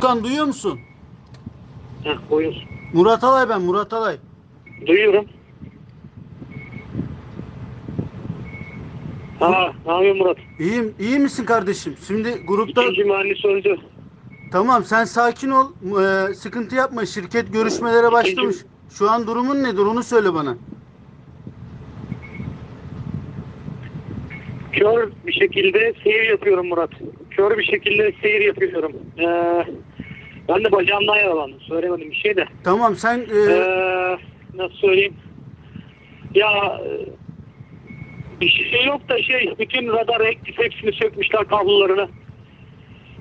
Furkan duyuyor musun? Heh, buyur. Murat Alay ben Murat Alay. Duyuyorum. Ha, ne yapıyorsun Murat? İyiyim, iyi misin kardeşim? Şimdi grupta İkinci mühendis öldü. tamam sen sakin ol. Ee, sıkıntı yapma. Şirket görüşmelere başlamış. Şu an durumun nedir? Onu söyle bana. Kör bir şekilde seyir yapıyorum Murat. Kör bir şekilde seyir yapıyorum. Ee, ben de bacağımdan yaralandım. Söylemedim bir şey de. Tamam sen e, Ee, nasıl söyleyeyim? Ya e, bir şey yok da şey bütün radar aktif hepsini sökmüşler kablolarını.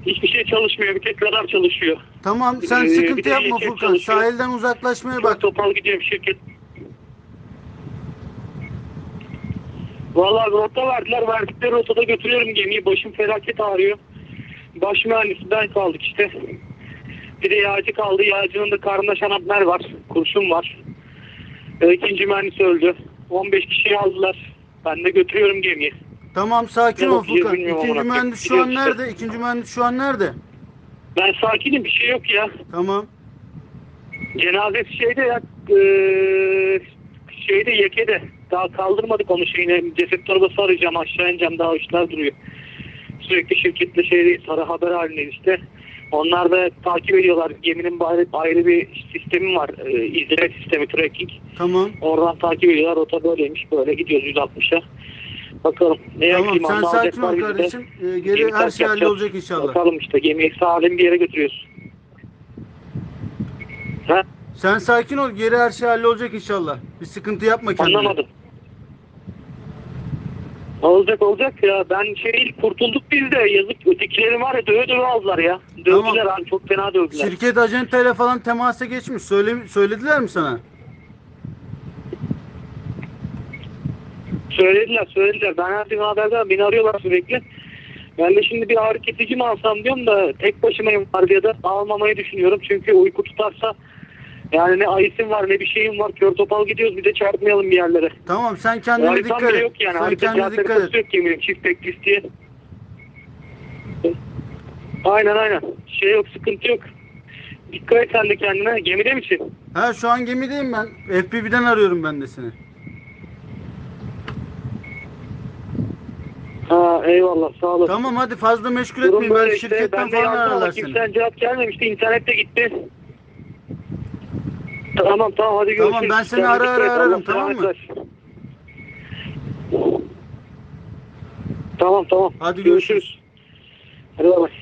Hiçbir şey çalışmıyor. Bir tek radar çalışıyor. tamam sen Ee, sıkıntı yapma şirket Furkan. çalışıyor. Sahilden uzaklaşmaya Bak bak. topal gidiyorum şirket. Vallahi rota verdiler. Verdikleri rotada götürüyorum gemiyi. Başım felaket ağrıyor. Baş mühendisi ben kaldık işte. Bir de yağcı kaldı. Yağcının da karnında şanapner var. Kurşun var. Ee, İkinci mühendis öldü. 15 kişiyi aldılar. Ben de götürüyorum gemiyi. Tamam sakin ol Furkan. İkinci mühendis şu an işte. nerede? İkinci mühendis şu an nerede? Ben sakinim bir şey yok ya. Tamam. Cenazesi şeyde ya eee, şeyde yekede. Daha kaldırmadık onu şeyine. Ceset torbası arayacağım aşağı ineceğim daha işler duruyor. Sürekli şirketle şey sarı haber halindeyiz işte. Onlar da takip ediyorlar. Geminin ayrı, ayrı bir sistemi var. E, izleme sistemi tracking. Tamam. Oradan takip ediyorlar. Rota böyleymiş. Böyle gidiyoruz 160'a. Bakalım. Ne Tamam sen sakin ol kardeşim. Ee, geri Gemi her şey hallolacak inşallah. Bakalım işte gemiyi salim bir yere götürüyoruz. Ha? Sen sakin ol. Geri her şey hallolacak inşallah. Bir sıkıntı yapma kendine. Anlamadım. Olacak olacak ya. Ben şey kurtulduk biz de. Yazık ötekileri var ya döve döve aldılar ya. Dövdüler Tamam. abi çok fena dövdüler. Şirket acentayla falan temasa geçmiş. Söyle, söylediler mi sana? Söylediler söylediler. Ben her gün haberdar beni arıyorlar sürekli. Ben de şimdi bir ağrı kesici mi alsam diyorum da tek başımayım vardiyada almamayı düşünüyorum. Çünkü uyku tutarsa yani ne ayısım var ne bir şeyim var. Kör topal gidiyoruz bir de çarpmayalım bir yerlere. Tamam sen kendine Haritam dikkat et. yok yani. Sen Harita kendine dikkat et. yok geminin çift beklist diye. Aynen aynen. Şey yok sıkıntı yok. Dikkat et sen de kendine. Gemide misin? Ha şu an gemideyim ben. FPV'den arıyorum ben de seni. Ha eyvallah sağ olasın. Tamam hadi fazla meşgul Durum etmeyin. böyle Belki işte. şirketten Ben de falan yazdım ama ararlar seni. kimsenin cevap gelmemişti. İnternette gitti. Tamam tamam hadi görüşürüz. Tamam, ben seni ara ara ararım, tamam mı? Tamam tamam. Hadi görüşürüz. Bay.